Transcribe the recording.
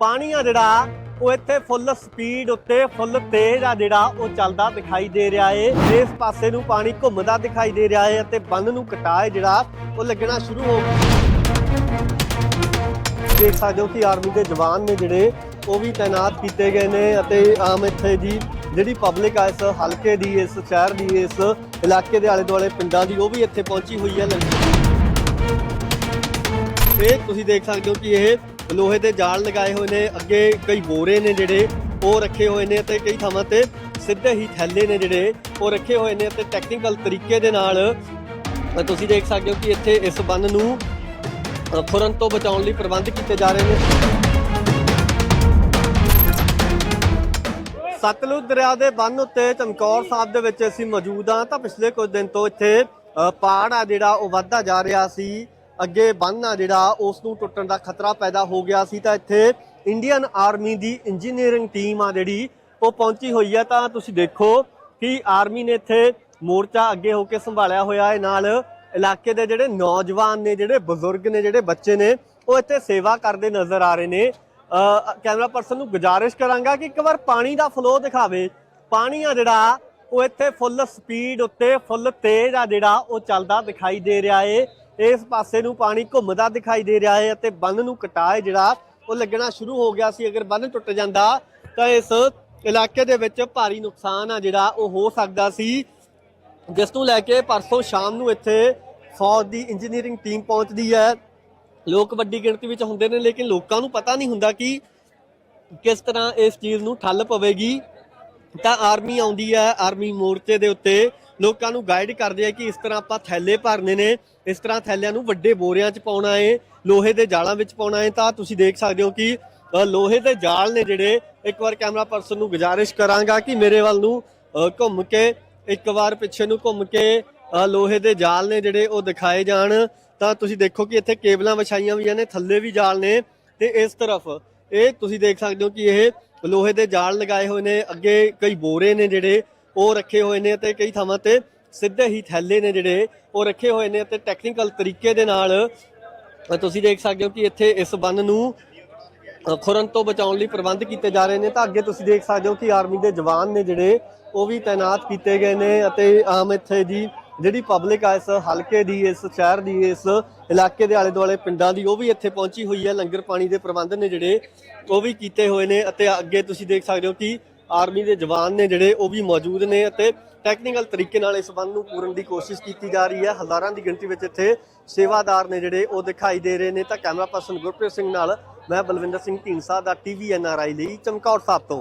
ਪਾਣੀ ਆ ਜਿਹੜਾ, ਉਹ ਇੱਥੇ ਫੁੱਲ ਸਪੀਡ ਉੱਤੇ ਫੁੱਲ ਤੇਜ਼ ਆ ਜਿਹੜਾ, ਉਹ ਚੱਲਦਾ ਦਿਖਾਈ ਦੇ ਰਿਹਾ ਏ। ਇਸ ਪਾਸੇ ਨੂੰ ਪਾਣੀ ਘੁੰਮਦਾ ਦਿਖਾਈ ਦੇ ਰਿਹਾ ਏ ਅਤੇ ਬੰਨ ਨੂੰ ਕਟਾਏ ਜਿਹੜਾ, ਉਹ ਲੱਗਣਾ ਸ਼ੁਰੂ ਹੋ ਗਿਆ। ਦੇਖ ਸਕਦੇ ਹੋ ਕਿ ਆਰਮੀ ਦੇ ਜਵਾਨ ਨੇ ਜਿਹੜੇ, ਉਹ ਵੀ ਤਾਇਨਾਤ ਕੀਤੇ ਗਏ ਨੇ ਅਤੇ ਆਮ ਇੱਥੇ ਦੀ ਜਿਹੜੀ ਪਬਲਿਕ ਆ ਇਸ ਹਲਕੇ ਦੀ, ਇਸ ਸ਼ਹਿਰ ਦੀ, ਇਸ ਇਲਾਕੇ ਦੇ ਆਲੇ ਦੁਆਲੇ ਪਿੰਡਾਂ ਦੀ, ਉਹ ਵੀ ਇੱਥੇ ਪਹੁੰਚੀ ਹੋਈ ਹੈ। ਇਹ ਤੁਸੀਂ ਦੇਖ ਸਕਦੇ ਹੋ ਕਿ ਇਹ ਲੋਹੇ ਦੇ ਜਾਲ ਲਗਾਏ ਹੋਏ ਨੇ ਅੱਗੇ ਕਈ ਬੋਰੇ ਨੇ ਜਿਹੜੇ ਉਹ ਰੱਖੇ ਹੋਏ ਨੇ ਤੇ ਕਈ ਥਾਵਾਂ ਤੇ ਸਿੱਧੇ ਹੀ ਥੈਲੇ ਨੇ ਜਿਹੜੇ ਉਹ ਰੱਖੇ ਹੋਏ ਨੇ ਤੇ ਟੈਕਨੀਕਲ ਤਰੀਕੇ ਦੇ ਨਾਲ ਤੁਸੀਂ ਦੇਖ ਸਕਦੇ ਹੋ ਕਿ ਇੱਥੇ ਇਸ ਬੰਨ ਨੂੰ ਫੁਰਨ ਤੋਂ ਬਚਾਉਣ ਲਈ ਪ੍ਰਬੰਧ ਕੀਤੇ ਜਾ ਰਹੇ ਨੇ। ਸਤਲੁਜ ਦਰਿਆ ਦੇ ਬੰਨ ਉੱਤੇ ਚਮਕੌਰ ਸਾਹਿਬ ਦੇ ਵਿੱਚ ਅਸੀਂ ਮੌਜੂਦ ਹਾਂ ਤਾਂ ਪਿਛਲੇ ਕੁਝ ਦਿਨ ਤੋਂ ਇੱਥੇ ਅ, ਪਾੜ ਆ ਜਿਹੜਾ ਉਹ ਵੱਧਦਾ ਜਾ ਰਿਹਾ ਸੀ। ਅੱਗੇ ਬੰਨ ਆ ਜਿਹੜਾ ਉਸ ਨੂੰ ਟੁੱਟਣ ਦਾ ਖਤਰਾ ਪੈਦਾ ਹੋ ਗਿਆ ਸੀ। ਤਾਂ ਇੱਥੇ ਇੰਡੀਅਨ ਆਰਮੀ ਦੀ ਇੰਜੀਨੀਅਰਿੰਗ ਟੀਮ ਆ ਜਿਹੜੀ ਉਹ ਪਹੁੰਚੀ ਹੋਈ ਹੈ ਤਾਂ ਤੁਸੀਂ ਦੇਖੋ ਕਿ ਆਰਮੀ ਨੇ ਇੱਥੇ ਮੋਰਚਾ ਅੱਗੇ ਹੋ ਕੇ ਸੰਭਾਲਿਆ ਹੋਇਆ ਹੈ। ਨਾਲ ਇਲਾਕੇ ਦੇ ਜਿਹੜੇ ਨੌਜਵਾਨ ਨੇ ਜਿਹੜੇ ਬਜ਼ੁਰਗ ਨੇ ਜਿਹੜੇ ਬੱਚੇ ਨੇ ਉਹ ਇੱਥੇ ਸੇਵਾ ਕਰਦੇ ਨਜ਼ਰ ਆ ਰਹੇ ਨੇ। ਅ, ਕੈਮਰਾ ਪਰਸਨ ਨੂੰ ਗੁਜ਼ਾਰਿਸ਼ ਕਰਾਂਗਾ ਕਿ ਇੱਕ ਵਾਰ ਪਾਣੀ ਦਾ ਫਲੋ ਦਿਖਾਵੇ। ਪਾਣੀ ਆ ਜਿਹੜਾ ਉਹ ਇੱਥੇ ਫੁੱਲ ਸਪੀਡ ਉੱਤੇ ਫੁੱਲ ਤੇਜ਼ ਆ ਜਿਹੜਾ ਉਹ ਚੱਲਦਾ ਦਿਖਾਈ ਦੇ ਰਿਹਾ ਏ। ਇਸ ਪਾਸੇ ਨੂੰ ਪਾਣੀ ਘੁੰਮਦਾ ਦਿਖਾਈ ਦੇ ਰਿਹਾ ਹੈ ਅਤੇ ਬੰਨ ਨੂੰ ਕਟਾਏ ਜਿਹੜਾ ਉਹ ਲੱਗਣਾ ਸ਼ੁਰੂ ਹੋ ਗਿਆ ਸੀ। ਅਗਰ ਬੰਨ ਟੁੱਟ ਜਾਂਦਾ ਤਾਂ ਇਸ ਇਲਾਕੇ ਦੇ ਵਿੱਚ ਭਾਰੀ ਨੁਕਸਾਨ ਆ ਜਿਹੜਾ ਉਹ ਹੋ ਸਕਦਾ ਸੀ। ਜਿਸ ਨੂੰ ਲੈ ਕੇ ਪਰਸੋਂ ਸ਼ਾਮ ਨੂੰ ਇੱਥੇ ਫੌਜ ਦੀ ਇੰਜੀਨੀਅਰਿੰਗ ਟੀਮ ਪਹੁੰਚਦੀ ਹੈ। ਲੋਕ ਵੱਡੀ ਗਿਣਤੀ ਵਿੱਚ ਹੁੰਦੇ ਨੇ, ਲੇਕਿਨ ਲੋਕਾਂ ਨੂੰ ਪਤਾ ਨਹੀਂ ਹੁੰਦਾ ਕਿ ਕਿਸ ਤਰ੍ਹਾਂ ਇਸ ਚੀਜ਼ ਨੂੰ ਠੱਲ ਪਵੇਗੀ। ਤਾਂ ਆਰਮੀ ਆਉਂਦੀ ਹੈ, ਆਰਮੀ ਮੋਰਚੇ ਦੇ ਉੱਤੇ ਲੋਕਾਂ ਨੂੰ ਗਾਈਡ ਕਰਦੇ ਆ ਕਿ ਇਸ ਤਰ੍ਹਾਂ ਆਪਾਂ ਥੈਲੇ ਭਰਨੇ ਨੇ, ਇਸ ਤਰ੍ਹਾਂ ਥੈਲਿਆਂ ਨੂੰ ਵੱਡੇ ਬੋਰਿਆਂ 'ਚ ਪਾਉਣਾ ਏ, ਲੋਹੇ ਦੇ ਜਾਲਾਂ ਵਿੱਚ ਪਾਉਣਾ ਏ, ਤਾਂ ਤੁਸੀਂ ਦੇਖ ਸਕਦੇ ਹੋ ਕਿ ਲੋਹੇ ਦੇ ਜਾਲ ਨੇ ਜਿਹੜੇ ਇੱਕ ਵਾਰ ਕੈਮਰਾ ਪਰਸਨ ਨੂੰ ਗੁਜ਼ਾਰਿਸ਼ ਕਰਾਂਗਾ ਕਿ ਮੇਰੇ ਵੱਲ ਨੂੰ ਘੁੰਮ ਕੇ, ਇੱਕ ਵਾਰ ਪਿੱਛੇ ਨੂੰ ਘੁੰਮ ਕੇ ਲੋਹੇ ਦੇ ਜਾਲ ਨੇ ਜਿਹੜੇ ਉਹ ਦਿਖਾਏ ਜਾਣ। ਤਾਂ ਤੁਸੀਂ ਦੇਖੋ ਕਿ ਇੱਥੇ ਕੇਬਲਾਂ ਵਿਛਾਈਆਂ ਹੋਈਆਂ ਨੇ, ਥੱਲੇ ਵੀ ਜਾਲ ਨੇ। ਤੇ ਇਸ ਤਰਫ, ਇਹ ਤੁਸੀਂ ਦੇਖ ਸਕਦੇ ਹੋ ਕਿ ਇਹ ਲੋਹੇ ਦੇ ਜਾਲ ਲਗਾਏ ਹੋਏ ਨੇ, ਅੱਗੇ ਕਈ ਬੋਰੇ ਨੇ ਜਿਹੜੇ ਉਹ ਰੱਖੇ ਹੋਏ ਨੇ ਤੇ ਕਈ ਥਾਵਾਂ ਤੇ ਸਿੱਧੇ ਹੀ ਥੈਲੇ ਨੇ ਜਿਹੜੇ ਉਹ ਰੱਖੇ ਹੋਏ ਨੇ ਤੇ ਟੈਕਨੀਕਲ ਤਰੀਕੇ ਦੇ ਨਾਲ ਤੁਸੀਂ ਦੇਖ ਸਕਦੇ ਹੋ ਕਿ ਇੱਥੇ ਇਸ ਬੰਨ ਨੂੰ ਖੁਰਨ ਤੋਂ ਬਚਾਉਣ ਲਈ ਪ੍ਰਬੰਧ ਕੀਤੇ ਜਾ ਰਹੇ ਨੇ। ਤਾਂ ਅੱਗੇ ਤੁਸੀਂ ਦੇਖ ਸਕਦੇ ਹੋ ਕਿ ਆਰਮੀ ਦੇ ਜਵਾਨ ਨੇ ਜਿਹੜੇ, ਉਹ ਵੀ ਤਾਇਨਾਤ ਕੀਤੇ ਗਏ ਨੇ ਅਤੇ ਆਮ ਇੱਥੇ ਦੀ ਜਿਹੜੀ ਪਬਲਿਕ ਆ ਇਸ ਹਲਕੇ ਦੀ, ਇਸ ਸ਼ਹਿਰ ਦੀ, ਇਸ ਇਲਾਕੇ ਦੇ ਆਲੇ ਦੁਆਲੇ ਪਿੰਡਾਂ ਦੀ, ਉਹ ਵੀ ਇੱਥੇ ਪਹੁੰਚੀ ਹੋਈ ਹੈ। ਲੰਗਰ ਪਾਣੀ ਦੇ ਪ੍ਰਬੰਧ ਨੇ ਜਿਹੜੇ, ਉਹ ਵੀ ਕੀਤੇ ਹੋਏ ਨੇ ਅਤੇ ਅੱਗੇ ਤੁਸੀਂ ਦੇਖ ਸਕਦੇ ਹੋ ਕਿ ਆਰਮੀ ਦੇ ਜਵਾਨ ਨੇ ਜਿਹੜੇ ਉਹ ਵੀ ਮੌਜੂਦ ਨੇ ਅਤੇ ਟੈਕਨੀਕਲ ਤਰੀਕੇ ਨਾਲ ਇਸ ਬੰਨ ਨੂੰ ਪੂਰਨ ਦੀ ਕੋਸ਼ਿਸ਼ ਕੀਤੀ ਜਾ ਰਹੀ ਹੈ। ਹਜ਼ਾਰਾਂ ਦੀ ਗਿਣਤੀ ਵਿੱਚ ਇੱਥੇ ਸੇਵਾਦਾਰ ਨੇ ਜਿਹੜੇ ਉਹ ਦਿਖਾਈ ਦੇ ਰਹੇ ਨੇ। ਤਾਂ ਕੈਮਰਾ ਪਰਸਨ ਗੁਰਪ੍ਰੀਤ ਸਿੰਘ ਨਾਲ ਮੈਂ ਬਲਵਿੰਦਰ ਸਿੰਘ ਢੀਂਡਸਾ ਦਾ ਟੀਵੀ ਐਨਆਰਆਈ ਲਈ ਚਮਕੌਰ ਸਾਹਿਬ ਤੋਂ।